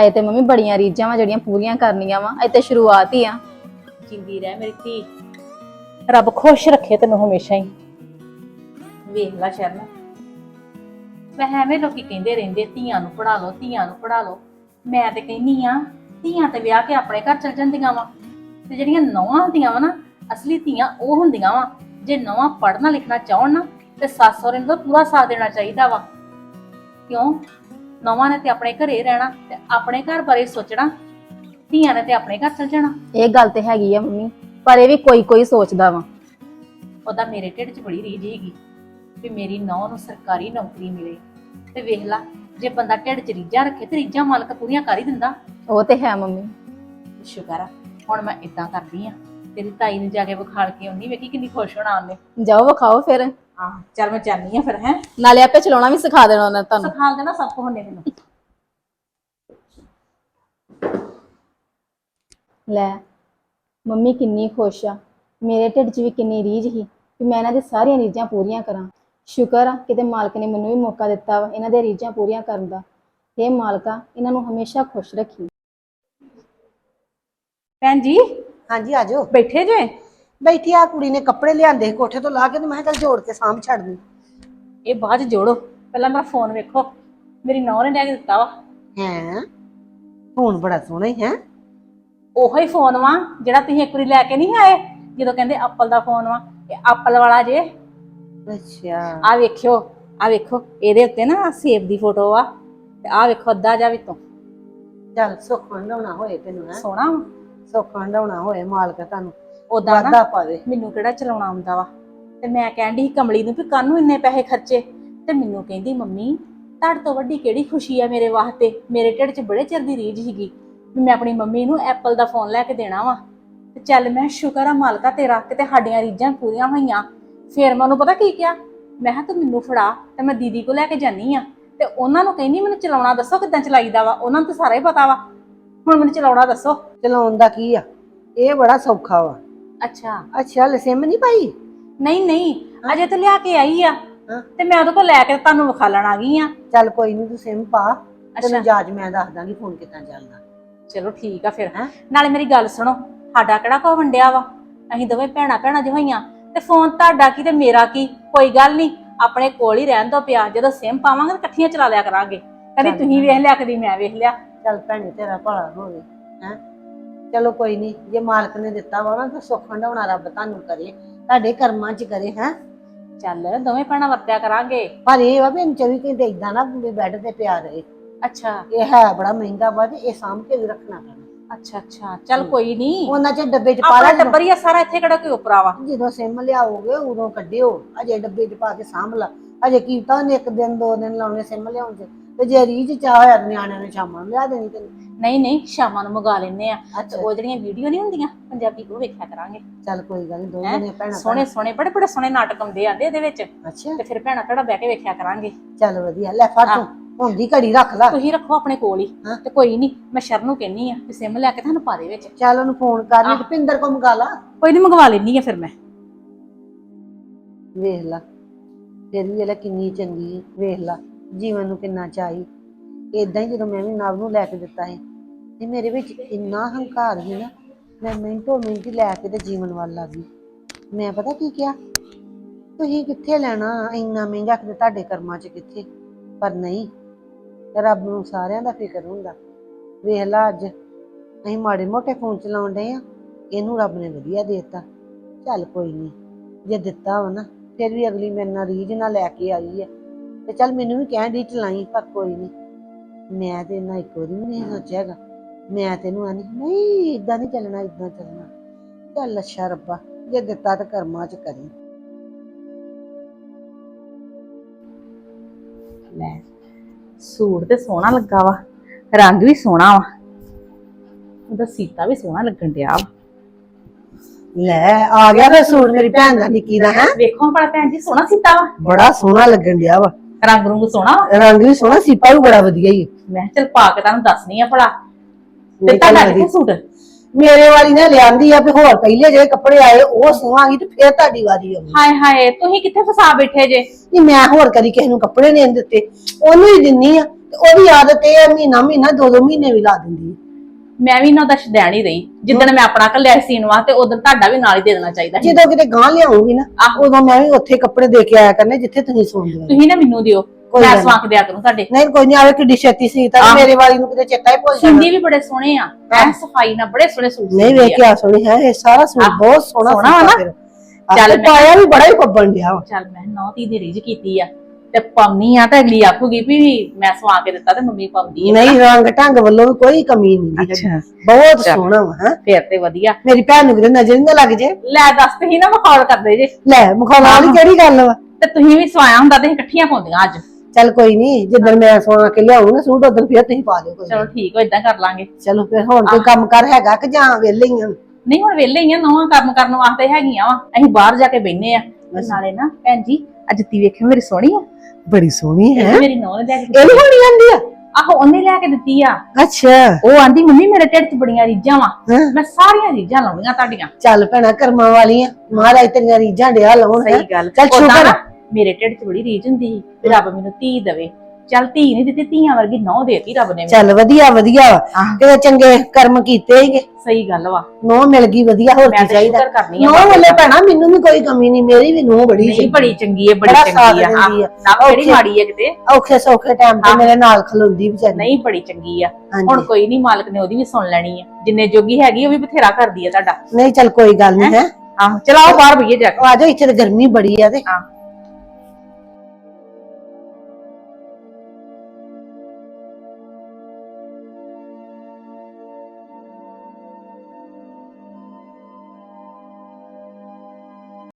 ਅਜੇ ਤੇ ਮੰਮੀ ਬੜੀਆਂ ਰੀਝਾਂ ਵਾ ਜਿਹੜੀਆਂ ਪੂਰੀਆਂ ਕਰਨੀਆਂ ਵਾ ਅਜੇ ਤੇ ਸ਼ੁਰੂਆਤ ਹੀ ਆ। ਜਿੰਦੀ ਰਹਿ ਮੇਰੀ ਧੀ। ਰੱਬ ਖੁਸ਼ ਰੱਖੇ ਤੈਨੂੰ ਹਮੇਸ਼ਾ ਹੀ। ਵੇਖ ਲੈ ਸ਼ਰਨ। ਮੈਂ ਐਵੇਂ ਲੋਕੀ ਕਹਿੰਦੇ ਰਹਿੰਦੇ ਧੀਆਂ ਨੂੰ ਪੜਾ ਲਓ ਧੀਆਂ ਨੂੰ ਪੜਾ ਲਓ। ਮੈਂ ਤੇ ਕਹਿੰਨੀ ਆ ਧੀਆਂ ਤੇ ਵਿਆਹ ਕੇ ਆਪਣੇ ਘਰ ਚਲ ਜਾਂਦੀਆਂ ਵਾ। ਤੇ ਜਿਹੜੀਆਂ ਨੌਵਾਂ ਹੁੰਦੀਆਂ ਵਾ ਨਾ ਅਸਲੀ ਧੀਆਂ ਉਹ ਹੁੰਦੀਆਂ ਵਾ। ਜੇ ਨੌਵਾਂ ਪੜਨਾ ਲਿਖਣਾ ਚਾਹਣ ਨਾ ਤੇ ਸੱਸ ਸਹੁਰੇ ਨੂੰ ਤਾਂ ਪੂਰਾ ਸਾਥ ਦੇਣਾ ਚਾਹੀਦਾ ਵਾ। ਕਿਉਂ? ਨੌਵਾਂ ਨੇ ਤੇ ਆਪਣੇ ਘਰੇ ਰਹਿਣਾ ਤੇ ਆਪਣੇ ਘਰ ਬਾਰੇ ਸੋਚਣਾ ਧੀਆਂ ਨੇ ਤੇ ਆਪਣੇ ਘਰ ਚਲ ਜਾਣਾ। ਇਹ ਗੱਲ ਤੇ ਹੈਗੀ ਆ ਮੰਮੀ। ਪਰ ਇਹ ਵੀ ਕੋਈ ਕੋਈ ਸੋਚਦਾ ਵਾ। ਉਹਦਾ ਮੇਰੇ ਢਿੱਡ 'ਚ ਬੜੀ ਰੀਝ ਹੈਗੀ ਵੀ ਮੇਰੀ ਨੌਂ ਨੂੰ ਸਰਕਾਰੀ ਨੌਕਰੀ ਮਿਲੇ। ਤੇ ਵੇਖ ਲਾ ਜੇ ਬੰਦਾ ਢਿੱਡ 'ਚ ਰੀਝਾਂ ਰੱਖੇ ਤੇ ਰੀਝਾਂ ਮਾਲਕ ਪੂਰੀਆਂ ਕਰ ਹੀ ਦਿੰਦਾ। ਉਹ ਤੇ ਹੈ ਮੰਮੀ। ਸ਼ੁਕਰ ਆ ਹੁਣ ਮੈਂ ਇਦਾਂ ਕਰਦੀ ਆ। ਤੇਰੀ ਤਾਈ ਨੂੰ ਜਾ ਕੇ ਵਿਖਾਲ ਕੇ ਆਉਣੀ ਵੇਖੀ ਕਿੰਨੀ ਖੁਸ਼ ਹੋਣਾ ਉਹਨੇ। ਜਾਓ ਵਿਖਾਓ ਫਿਰ। ਹਾਂ ਚੱਲ ਮੈਂ ਜਾਣੀ ਆ ਫਿਰ ਹੈ? ਨਾਲੇ ਆਪੇ ਚਲਾਉਣਾ ਵੀ ਸਿਖਾ ਦੇਣਾ ਉਹਨਾਂ ਨੇ ਤੁਹਾਨੂੰ। ਸਿਖਾਲ ਦੇਣਾ ਸਭ ਕੁਝ ਹੁੰਨੇ ਮੈਨੂੰ। ਲੈ ਮੰਮੀ ਕਿੰਨੀ ਖੁਸ਼ ਆ। ਮੇਰੇ ਢਿੱਡ 'ਚ ਵੀ ਕਿੰਨੀ ਰੀਝ ਸੀ ਕਿ ਮੈਂ ਇਹਨਾਂ ਦੀ ਸਾਰੀਆਂ ਰੀਝਾਂ ਪੂਰੀਆਂ ਕਰਾਂ। ਸ਼ੁਕਰ ਆ ਕਿਤੇ ਮਾਲਕ ਨੇ ਮੈਨੂੰ ਵੀ ਮੌਕਾ ਦਿੱਤਾ ਵਾ ਇਹਨਾਂ ਦੀਆਂ ਰੀਝਾਂ ਪੂਰੀਆਂ ਕਰਨ ਦਾ। ਇਹ ਮਾਲਕਾ ਇਹਨਾਂ ਨੂੰ ਹਮੇਸ਼ਾ ਖੁਸ਼ ਰੱਖੀ। ਭੈਣ ਜੀ? ਹਾਂਜੀ ਆ ਜਾਓ। ਬੈਠੇ ਜੇ? ਬੈਠੀ ਆ ਕੁੜੀ ਨੇ ਕੱਪੜੇ ਲਿਆਂਦੇ ਕੋਠੇ ਤੋਂ ਲਾ ਕੇ ਤੇ ਮੈਂ ਕਿਹਾ ਚੱਲ ਜੋੜ ਕੇ ਸਾਂਭ ਛੱਡ ਦੂੰ। ਇਹ ਬਾਅਦ ਚ ਜੋੜੋ। ਪਹਿਲਾਂ ਮੇਰਾ ਫੋਨ ਵੇਖੋ। ਮੇਰੀ ਨੌਂ ਨੇ ਲੈ ਕੇ ਦਿੱਤਾ ਵਾ। ਹੈ? ਹੁਣ ਬੜਾ ਸੋਹਣਾ ਹੀ ਹੈ? ਉਹੋ ਹੀ ਫੋਨ ਵਾ ਜਿਹੜਾ ਤੁਸੀਂ ਇੱਕ ਵਾਰੀ ਲੈ ਕੇ ਨਹੀਂ ਆਏ ਜਦੋਂ ਕਹਿੰਦੇ ਐਪਲ ਦਾ ਫੋਨ ਵਾ ਇਹ ਐਪਲ ਵਾਲਾ ਜੇ। ਅੱਛਾ। ਆ ਵੇਖਿਓ ਆ ਵੇਖੋ ਇਹਦੇ ਉੱਤੇ ਨਾ ਸੇਬ ਦੀ ਫੋਟੋ ਆ ਤੇ ਆ ਵੇਖੋ ਅੱਧਾ ਜਾ ਵਿੱਚੋਂ। ਚੱਲ ਸੁੱਖ ਹੰਡਾਉਣਾ ਹੋਏ ਤੈਨੂੰ ਹੈ। ਸੋਹਣਾ ਵਾ। ਸੁੱਖ ਹੋਏ ਮਾਲਕ ਤੁਹਾਨੂੰ। ਉਦਾਂ ਨਾ ਪਾਵੇ ਮੈਨੂੰ ਕਿਹੜਾ ਚਲਾਉਣਾ ਆਉਂਦਾ ਵਾ? ਤੇ ਮੈਂ ਕਹਿੰਦੀ ਸੀ ਕਮਲੀ ਨੂੰ ਵੀ ਕਾਹਨੂੰ ਇੰਨੇ ਪੈਸੇ ਖਰਚੇ। ਤੇ ਮੈਨੂੰ ਕਹਿੰਦੀ ਮੰਮੀ ਤੁਹਾਡੇ ਤੋਂ ਵੱਡੀ ਕਿਹੜੀ ਖੁਸ਼ੀ ਆ ਮੇਰੇ ਵਾਸਤੇ? ਮੇਰੇ ਢਿੱਡ 'ਚ ਬੜੇ ਚਿਰ ਦੀ ਰੀਝ ਸੀਗੀ। ਵੀ ਮੈਂ ਆਪਣੀ ਮੰਮੀ ਨੂੰ ਐਪਲ ਦਾ ਫੋਨ ਲੈ ਕੇ ਦੇਣਾ ਵਾ। ਤੇ ਚੱਲ ਮੈਂ ਸ਼ੁਕਰ ਆ ਮਾਲਕਾ ਤੇਰਾ ਕਿਤੇ ਸਾਡੀਆਂ ਰੀਝਾਂ ਪੂਰੀਆਂ ਹੋਈਆਂ। ਫੇਰ ਮੈਂ ਉਹਨੂੰ ਪਤਾ ਕੀ ਕਿਹਾ? ਮੈਂ ਕਿਹਾ ਤੂੰ ਮੈਨੂੰ ਫੜਾ ਤੇ ਮੈਂ ਦੀਦੀ ਕੋ ਲੈ ਕੇ ਜਾਨੀ ਆ। ਤੇ ਉਹਨਾਂ ਨੂੰ ਕਹਿੰਦੀ ਮੈਨੂੰ ਚਲਾਉਣਾ ਦੱਸੋ ਕਿੱਦਾਂ ਚਲਾਈਦਾ ਵਾ? ਉਹਨਾਂ ਨੂੰ ਤਾਂ ਸਾਰਾ ਹੀ ਪਤਾ ਵਾ। ਹੁਣ ਮੈਨੂੰ ਚਲਾਉਣਾ ਦੱਸੋ। ਚਲਾਉਣ ਦਾ ਕੀ ਆ? ਇਹ ਬੜਾ ਸੌਖਾ ਵਾ। ਅੱਛਾ। ਅੱਛਾ ਲਸਿਮ ਨਹੀਂ ਪਾਈ? ਨਹੀਂ ਨਹੀਂ ਅਜੇ ਤਾਂ ਲਿਆ ਕੇ ਆਈ ਆ। ਹਾਂ। ਤੇ ਮੈਂ ਉਹਦੇ ਕੋਲ ਲੈ ਕੇ ਤੁਹਾਨੂੰ ਵਿਖਾ ਲੈਣ ਆ ਗਈ ਆ। ਚੱਲ ਕੋਈ ਨਹੀਂ ਤੂੰ ਸਿਮ ਪਾ। ਅੱਛਾ। ਤੈਨੂੰ ਜਾਜ ਮੈਂ ਦੱਸ ਦਾਂਗੀ ਫੋਨ ਕਿੱਦਾਂ ਚੱਲਦਾ। ਚਲੋ ਠੀਕ ਆ ਫਿਰ ਹੈਂ? ਨਾਲੇ ਮੇਰੀ ਗੱਲ ਸੁਣੋ ਸਾਡਾ ਕਿਹੜਾ ਕੋ ਵੰਡਿਆ ਵਾ? ਅਸੀਂ ਦੋਵੇਂ ਭੈਣਾਂ ਭੈਣਾਂ ਜਿਹੀਆਂ ਹੋਈਆਂ ਤੇ ਫੋਨ ਤੁਹਾਡਾ ਕੀ ਤੇ ਮੇਰਾ ਕੀ? ਕੋਈ ਗੱਲ ਨਹੀਂ ਆਪਣੇ ਕੋਲ ਹੀ ਰਹਿਣ ਦੋ ਪਿਆ ਜਦੋਂ ਸਿਮ ਪਾਵਾਂਗੇ ਤਾਂ ਇਕੱਠੀਆਂ ਚਲਾ ਲਿਆ ਕਰਾਂਗੇ। ਕਦੀ। ਤੁਸੀਂ ਵੇਖ ਲਿਆ ਕਦੀ ਮੈਂ ਵੇਖ ਲਿਆ। ਚੱਲ ਭੈਣੇ ਤੇਰਾ ਭਲਾ ਹੋਵੇ ਹੈ? ਚਲੋ ਕੋਈ ਨਹੀਂ ਜੇ ਮਾਲਕ ਨੇ ਦਿੱਤਾ ਵਾ ਨਾ ਤਾਂ ਸੁੱਖ ਹੰਡਾਉਣਾ ਰੱਬ ਤੁਹਾਨੂੰ ਕਰੇ ਤੁਹਾਡੇ ਕਰਮਾਂ 'ਚ ਕਰੇ ਹੈ? ਚੱਲ ਦੋਵੇਂ ਭੈਣਾਂ ਵਰਤਿਆ ਕਰਾਂਗੇ। ਪਰ ਇਹ ਵਾ ਵੀ ਇਹਨੂੰ 24 ਘੰਟੇ ਇਦਾਂ ਨਾ ਬੈੱਡ ਤੇ ਪਿਆ ਰਹੇ। ਅੱਛਾ। ਇਹ ਹੈ ਬੜਾ ਮਹਿੰਗਾ ਵਾ ਤੇ ਇਹ ਸਾਂਭ ਕੇ ਵੀ ਰੱਖਣਾ ਪੈਣਾ। ਅੱਛਾ ਅੱਛਾ। ਚੱਲ ਕੋਈ ਨਹੀਂ ਉਹਨਾਂ 'ਚ ਡੱਬੇ 'ਚ ਪਾ ਆਪਣਾ ਲੈ ਟੱਬਰ ਹੀ ਆ ਸਾਰਾ ਇੱਥੇ ਕਿਹੜਾ ਕੋਈ ਉਪਰਾ ਵਾ? ਜਦੋਂ ਸਿਮ ਲਿਆਓਗੇ ਉਦੋਂ ਕੱਢਿਓ। ਅਜੇ ਡੱਬੇ 'ਚ ਪਾ ਕੇ ਸਾਂਭ ਲਾ। ਅਜੇ ਕੀਤਾ ਉਹਨੇ ਇੱਕ ਦਿਨ ਦੋ ਦਿਨ ਲਾਉਣੇ ਸਿਮ ਲਿਆਉਣ 'ਚ। ਤੇ ਜੇ ਰੀਝ ਚਾਹ ਹੋਇਆ ਤੇ ਨਿਆਣਿਆਂ ਨੇ ਸ਼ਾਮਾਂ ਨੂੰ ਲਿਆ ਦੇਣੀ ਤੈਨੂੰ। ਨਹੀਂ ਨਹੀਂ ਸ਼ਾਮਾਂ ਨੂੰ ਮੰਗਾ ਲੈਨੇ ਆ। ਤੇ ਅੱਛਾ। ਉਹ ਜਿਹੜੀਆਂ ਵੀਡੀਓ ਨਹੀਂ ਹੁੰਦੀਆਂ ਪੰਜਾਬੀ ਉਹ ਵੇਖਿਆ ਕਰਾਂਗੇ। ਚੱਲ ਕੋਈ ਗੱਲ ਨਹੀਂ ਹੈਂ? ਦੋਵੇਂ ਨੇ ਭੈਣਾਂ ਸੋਹਣੇ ਸੋਹਣੇ ਬੜੇ ਬੜੇ ਸੋਹਣੇ ਨਾਟਕ ਆਉਂਦੇ ਆਂਦੇ ਇਹਦੇ ਵਿੱਚ। ਅੱਛਾ। ਤੇ ਫਿਰ ਭੈਣਾਂ ਭੈਣਾਂ ਬਹਿ ਕੇ ਵੇਖਿਆ ਕਰਾਂਗੇ। ਚੱਲ ਵਧੀਆ ਲੈ ਫੜ ਤੂੰ। ਹੁੰਦੀ ਘੜੀ ਰੱਖ ਲੈ। ਤੁਸੀਂ ਰੱਖੋ ਆਪਣੇ ਕੋਲ ਹੀ। ਹਾਂ। ਤੇ ਕੋਈ ਨਹੀਂ ਮੈਂ ਸ਼ਰਨ ਨੂੰ ਕਹਿੰਨੀ ਆ ਕਿ ਸਿਮ ਲੈ ਕੇ ਤੁਹਾਨੂੰ ਪਾ ਦੇ ਵਿੱਚ। ਚੱਲ ਉਹਨੂੰ ਫੋਨ ਕਰ ਲਈ ਪਿੰਦਰ ਕੋ ਮੰਗਾ ਲਾ। ਕੋਈ ਨਹੀਂ ਮੰਗਵਾ ਲੈਣੀ ਆ ਫਿਰ ਮੈਂ। ਵੇਖ ਲਾ ਫਿਰ ਵੀ ਵੇਲਾ ਕਿੰਨੀ ਚੰਗੀ ਹੈ ਵੇਖ ਲਾ ਜੀਵਨ ਨੂੰ ਕਿੰਨਾ ਚਾਹੀ। ਇਦਾਂ ਹੀ ਜਦੋਂ ਮੈਂ ਵੀ ਨਵ ਨੂੰ ਲੈ ਕੇ ਦਿੱਤਾ ਸੀ ਤੇ ਮੇਰੇ ਵਿੱਚ ਇੰਨਾ ਹੰਕਾਰ ਸੀ ਨਾ ਮੈਂ ਮਿੰਟੋ ਮਿੰਟ ਹੀ ਲੈ ਕੇ ਤੇ ਜੀਵਨ ਵੱਲ ਲੱਗ ਗਈ। ਮੈਂ ਪਤਾ ਕੀ ਕਿਹਾ? ਤੁਸੀਂ ਕਿੱਥੇ ਲੈਣਾ ਇੰਨਾ ਮਹਿੰਗਾ ਕਿਤੇ ਤੁਹਾਡੇ ਕਰਮਾਂ 'ਚ ਕਿੱਥੇ? ਪਰ ਨਹੀਂ ਰੱਬ ਨੂੰ ਸਾਰਿਆਂ ਦਾ ਫਿਕਰ ਹੁੰਦਾ। ਵੇਖ ਲਾ ਅੱਜ, ਅਸੀਂ ਮਾੜੇ ਮੋਟੇ ਫੋਨ ਚਲਾਉਣ ਡਏ ਆ, ਇਹਨੂੰ ਰੱਬ ਨੇ ਵਧੀਆ ਦੇ ਚੱਲ ਕੋਈ ਨਹੀਂ ਜੇ ਦਿੱਤਾ ਵਾ ਨਾ, ਫਿਰ ਵੀ ਅਗਲੀ ਮੇਰੇ ਨਾਲ ਰੀਝ ਨਾਲ ਲੈ ਕੇ ਆਈ ਹੈ ਤੇ ਚੱਲ ਮੈਨੂੰ ਵੀ ਕਹਿਣ ਦੀ ਚਲਾਈ, ਪਰ ਕੋਈ ਨਹੀਂ ਮੈਂ ਤੇ ਨਾ ਇੱਕ ਵਾਰੀ ਵੀ ਨਹੀਂ ਸੋਚਿਆਗਾ ਮੈਂ ਤੈਨੂੰ ਆਨੀ ਨਹੀਂ ਇਦਾਂ ਨਹੀਂ ਚੱਲਣਾ ਇਦਾਂ ਚੱਲਣਾ। ਚੱਲ ਅੱਛਾ ਰੱਬਾ, ਜੇ ਦਿੱਤਾ ਤਾਂ ਕਰਮਾਂ ਚ ਕਰੀ। ਲੈ। ਸੂਟ ਤੇ ਸੋਹਣਾ ਲੱਗਾ ਵਾ ਰੰਗ ਵੀ ਸੋਹਣਾ ਵਾ। ਉਹਦਾ ਸੀਤਾ ਵੀ ਸੋਹਣਾ ਲੱਗਣ ਡਿਆ ਵਾ। ਲੈ ਆ ਗਿਆ ਫਿਰ ਸੂਟ ਮੇਰੀ ਭੈਣ ਦਾ ਨਿੱਕੀ ਦਾ ਹੈ? ਵੇਖੋ ਭਲਾ ਭੈਣ ਜੀ ਸੋਹਣਾ ਸੀਤਾ ਵਾ। ਬੜਾ ਸੋਹਣਾ ਲੱਗਣ ਡਿਆ ਵਾ। ਰੰਗ ਰੁੰਗ ਸੋਹਣਾ ਵਾ। ਰੰਗ ਵੀ ਸੋਹਣਾ ਸੀਪਾ ਵੀ ਬੜਾ ਵਧੀਆ ਹੀ। ਮੈਂ ਕਿਹਾ ਚੱਲ ਪਾ ਕੇ ਤੁਹਾਨੂੰ ਦੱਸਣੀ ਆ ਭਲਾ। ਤੇ ਤੁਹਾਡਾ। ਕਿੱਥੇ ਸੂਟ? ਮੇਰੇ ਵਾਲੀ ਨੇ ਲਿਆਂਦੀ ਆ ਵੀ ਹੋਰ ਪਹਿਲੇ ਜਿਹੜੇ ਕੱਪੜੇ ਆਏ ਉਹ ਸਵਾਂਗੀ ਤੇ ਫਿਰ ਤੁਹਾਡੀ ਵਾਰੀ ਆਉਣੀ। ਹਾਏ ਹਾਏ ਤੁਸੀਂ ਕਿੱਥੇ ਫਸਾ ਬੈਠੇ ਜੇ? ਨਹੀਂ ਮੈਂ ਹੋਰ ਕਦੀ ਕਿਸੇ ਨੂੰ ਕੱਪੜੇ ਨਹੀਂ ਦਿੱਤੇ। ਉਹਨੂੰ ਹੀ ਦਿੰਨੀ ਆ ਤੇ ਉਹਦੀ ਆਦਤ ਇਹ ਆ ਮਹੀਨਾ ਮਹੀਨਾ ਦੋ ਦੋ ਮਹੀਨੇ ਵੀ ਲਾ ਦਿੰਦੀ ਆ। ਮੈਂ ਵੀ ਨਾ ਉਹਦਾ ਸ਼ਦੈਣ ਹੀ ਰਹੀ। ਜਿੱਦਣ ਮੈਂ ਆਪਣਾ ਕੱਲਿਆ ਸੀਨ ਵਾਸਤੇ ਉਦੋਂ ਤੁਹਾਡਾ ਵੀ ਨਾਲ ਹੀ ਦੇ ਦੇਣਾ ਚਾਹੀਦਾ ਸੀ। ਜਦੋਂ ਕਿਤੇ ਗਾਂ ਲਿਆਉਂਗੀ ਨਾ ਉਦੋਂ ਮੈਂ ਵੀ ਉੱਥੇ ਕੱਪੜੇ ਦੇ ਕੇ ਆਇਆ ਕਰਨੇ ਜਿੱਥੇ ਤੁਸੀਂ ਸੁਣਦੇ ਹੋ ਤੁਸੀਂ ਨਾ ਮੈਨੂੰ ਦਿਓ। ਕੋਈ ਮੈਂ ਗੱਲ ਸਵਾਕ ਦਿਆ ਕਰੂੰ ਤੁਹਾਡੇ। ਨਹੀਂ ਕੋਈ ਨਹੀਂ ਆਵੇ ਕਿੱਡੀ ਛੇਤੀ ਸੀ ਤਾਂ ਆਹ। ਮੇਰੇ ਵਾਲੀ ਨੂੰ ਕਿਤੇ ਚੇਤਾ ਹੀ ਭੁੱਲ ਜਾਣਾ। ਸਿੰਦੀ ਵੀ ਬੜੇ ਸੋਹਣੇ ਆ। ਐ ਸਫ਼ਾਈ ਨਾਲ ਬੜੇ ਸੋਹਣੇ ਸੂਟ ਨਹੀਂ ਸੀਂਦੀ ਵੇਖ ਕੇ ਆ ਸੋਹਣੀ ਹੈ ਇਹ ਸਾਰਾ ਸੂਟ ਆਹ, ਬਹੁਤ ਸੋਹਣਾ ਸੋਹਣਾ ਵਾ ਸੀਤਾ ਨਾ? ਫਿਰ। ਚੱਲ ਚੱਲ ਮੈਂ- ਪਾਇਆ ਵੀ ਬੜਾ ਹੀ ਪੱਬਣ ਡਿਆ ਵਾ। ਆ। ਚੱਲ ਮੈਂ ਨੌ ਤੀ ਦੀ ਰੀਝ ਕੀਤੀ ਆ। ਤੇ ਪਾਉਣੀ ਆ ਤਾਂ ਅਗਲੀ ਆਖੂਗੀ ਵੀ ਮੈਂ ਸਵਾ ਕੇ ਦਿੱਤਾ ਤੇ ਮੰਮੀ ਪਾਉਂਦੀ ਆ। ਨਹੀਂ ਰੰਗ ਢੰਗ ਵੱਲੋਂ ਵੀ ਕੋਈ ਕਮੀ ਨਹੀਂ। ਅੱਛਾ। ਬਹੁਤ ਚੱਲ। ਸੋਹਣਾ ਵਾ ਹੈ। ਫੇਰ ਤੇ ਵਧੀਆ। ਮੇਰੀ ਭੈਣ ਨੂੰ ਕਿਤੇ ਨਜ਼ਰ ਹੀ ਨਾ ਲੱਗ ਜੇ। ਲੈ ਦੱਸ ਤੇ ਹੀ ਨਾ ਮਖੌਲ ਕਰਦੇ ਜੇ। ਲੈ ਕਿਹੜੀ ਗੱਲ ਵਾ? ਤੇ ਤੁਸੀਂ ਵੀ ਸਵਾਇਆ ਹੁੰਦਾ ਤੇ ਅਸੀਂ ਇਕੱਠੀਆਂ ਪਾਉਂਦੀਆਂ ਅੱਜ। ਚੱਲ ਕੋਈ ਨਹੀਂ ਜਿੱਦਣ ਮੈਂ ਸੋਨਾ ਕੇ ਲਿਆਉਂ ਨਾ ਸੂਟ ਉਦੋਂ ਫਿਰ ਤੁਸੀਂ ਪਾ ਦਿਓ ਕੋਈ ਚਲੋ ਠੀਕ ਹੋ ਇਦਾਂ ਕਰ ਲਾਂਗੇ। ਚਲੋ ਫਿਰ ਹੁਣ ਕੋਈ ਕੰਮ ਕਰ ਹੈਗਾ ਕਿ ਜਾਂ ਵਿਹਲੇ ਹੀ ਆ? ਨਹੀਂ ਹੁਣ ਵਿਹਲੇ ਹੀ ਆ ਨਵਾਂ ਕੰਮ ਕਰਨ ਵਾਸਤੇ ਹੈਗੀਆਂ ਵਾ। ਅਸੀਂ ਬਾਹਰ ਜਾ ਕੇ ਬੈਨੇ ਆ। ਤੇ ਨਾਲੇ ਨਾ ਭੈਣ ਜੀ ਅੱਜ ਜੁੱਤੀ ਵੇਖਿਓ ਮੇਰੀ ਸੋਹਣੀ ਆ। ਬੜੀ ਸੋਹਣੀ ਇਹ ਵੀ ਮੇਰੀ ਨੌਂ ਨੇ ਲੈ ਕੇ ਇਹ ਵੀ ਹੋਣੀ ਜਾਂਦੀ ਆ? ਆਹੋ ਉਹਨੇ ਲੈ ਕੇ ਦਿੱਤੀ ਆ। ਅੱਛਾ। ਉਹ ਆਂਦੀ ਮੰਮੀ ਮੇਰੇ ਢਿੱਡ 'ਚ ਬੜੀਆਂ ਰੀਝਾਂ ਵਾ। ਹਾਂ। ਮੈਂ ਸਾਰੀਆਂ ਰੀਝਾਂ ਲਾਉਣੀਆਂ ਤੁਹਾਡੀਆਂ। ਚੱਲ ਭੈਣਾ ਕਰਮਾਂ ਵਾਲੀਆਂ। ਮਹਾਰਾਜ ਤੇਰੀਆਂ ਰੀਝਾਂ ਡਿਆ ਲਾਉਣ ਹੈਂ। ਸਹੀ ਗੱਲ। ਚੱਲ ਸ਼ੁਕਰ ਨਾ, ਮੇਰੇ ਢਿੱਡ 'ਚ ਬੜੀ ਰੀਝ ਹੁੰਦੀ ਸੀ ਵੀ ਰੱਬ ਮੈਨੂੰ ਧੀ ਦੇਵੇ। ਚੱਲ ਧੀ ਨਹੀਂ ਦਿੱਤੀ ਧੀਆਂ ਵਰਗੀ ਨੌ ਦੇਤੀ ਰੱਬ ਨੇ ਮੈਨੂੰ। ਚੱਲ ਵਧੀਆ ਵਧੀਆ ਵਾ। ਆਹ। ਕਿਤੇ ਚੰਗੇ ਕਰਮ ਕੀਤੇ ਹੀਗੇ ਸਹੀ ਗੱਲ ਵਾ। ਨੋ ਮਿਲ ਗਈ ਵਧੀਆ ਹੋਰ ਮੈਂ ਕੀ ਤੇ ਚਾਹੀਦਾ? ਸ਼ੁਕਰ ਕਰਨੀ ਆ ਨੋ ਬਾਬੇ ਵੱਲੇ ਦਾ। ਭੈਣਾ ਮੈਨੂੰ ਵੀ ਕੋਈ ਕਮੀ ਨਹੀਂ ਮੇਰੀ ਵੀ ਨੋ ਬੜੀ ਨਹੀਂ ਚੰਗੀ। ਬੜੀ ਚੰਗੀ ਹੈ ਬੜੀ ਬੜਾ ਚੰਗੀ ਆ। ਦਿੰਦੀ ਆ। ਨਾ ਕਿਹੜੀ ਮਾੜੀ ਹੈ ਕਿਤੇ? ਔਖੇ ਸੌਖੇ ਟਾਈਮ ਤੇ ਆਹ। ਮੇਰੇ ਨਾਲ ਖਲੋਂਦੀ ਵਿਚਾਰੀ। ਨਹੀਂ ਬੜੀ ਚੰਗੀ ਆ। ਹਾਂਜੀ। ਹੁਣ ਕੋਈ ਨਹੀਂ ਮਾਲਕ ਨੇ ਉਹਦੀ ਵੀ ਸੁਣ ਲੈਣੀ ਆ। ਜਿੰਨੇ ਜੋਗੀ ਹੈਗੀ ਉਹ ਵੀ ਬਥੇਰਾ ਕਰਦੀ ਆ ਤੁਹਾਡਾ। ਨਹੀਂ ਚੱਲ ਕੋਈ ਗੱਲ ਨਹੀਂ ਹੈ? ਆਹੋ ਚਲਾਓ ਬਾਹਰ ਭਈਏ ਜਾ ਕੇ। ਆ ਜਾਓ ਇੱਥੇ ਤੇ ਗਰਮੀ ਬੜੀ ਆ ਤੇ। ਹਾਂ।